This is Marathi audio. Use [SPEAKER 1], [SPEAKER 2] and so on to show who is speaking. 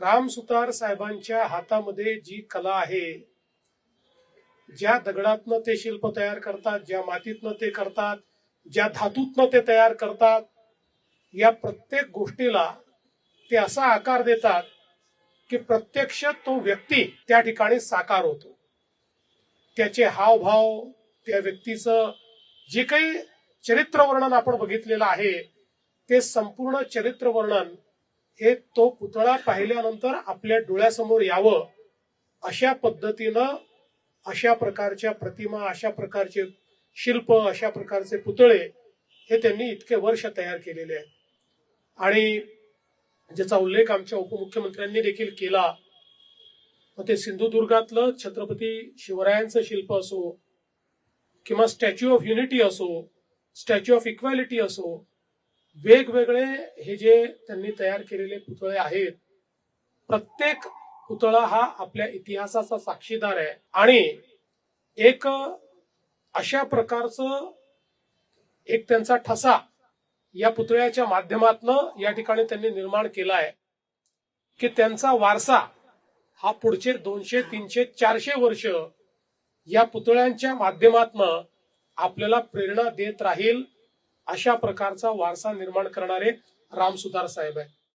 [SPEAKER 1] राम सुतार साहेबांच्या हातामध्ये जी कला आहे ज्या दगडातनं ते शिल्प तयार करतात ज्या मातीतनं ते करतात ज्या धातूतनं ते तयार करतात या प्रत्येक गोष्टीला ते असा आकार देतात की प्रत्यक्ष तो व्यक्ती त्या ठिकाणी साकार होतो. त्याचे हावभाव त्या व्यक्तीचं जे काही चरित्र वर्णन आपण बघितलेलं आहे ते संपूर्ण चरित्र वर्णन हे तो पुतळा पाहिल्यानंतर आपल्या डोळ्यासमोर यावं अशा पद्धतीनं अशा प्रकारच्या प्रतिमा अशा प्रकारचे शिल्प अशा प्रकारचे पुतळे हे त्यांनी इतके वर्ष तयार केलेले आहेत. आणि ज्याचा उल्लेख आमच्या उपमुख्यमंत्र्यांनी देखील केला मग ते सिंधुदुर्गातलं छत्रपती शिवरायांचं शिल्प असो किंवा स्टॅच्यू ऑफ युनिटी असो स्टॅच्यू ऑफ इक्वॅलिटी असो वेगवेगळे हे जे त्यांनी तयार केलेले पुतळे आहेत प्रत्येक पुतळा हा आपल्या इतिहासाचा साक्षीदार आहे. आणि एक अशा प्रकारचं एक त्यांचा ठसा या पुतळ्याच्या माध्यमातनं या ठिकाणी त्यांनी निर्माण केला आहे की त्यांचा वारसा हा पुढचे दोनशे तीनशे चारशे वर्ष या पुतळ्यांच्या माध्यमातनं आपल्याला प्रेरणा देत राहील अशा प्रकारचा वारसा निर्माण करणारे रामसुतार साहेब आहे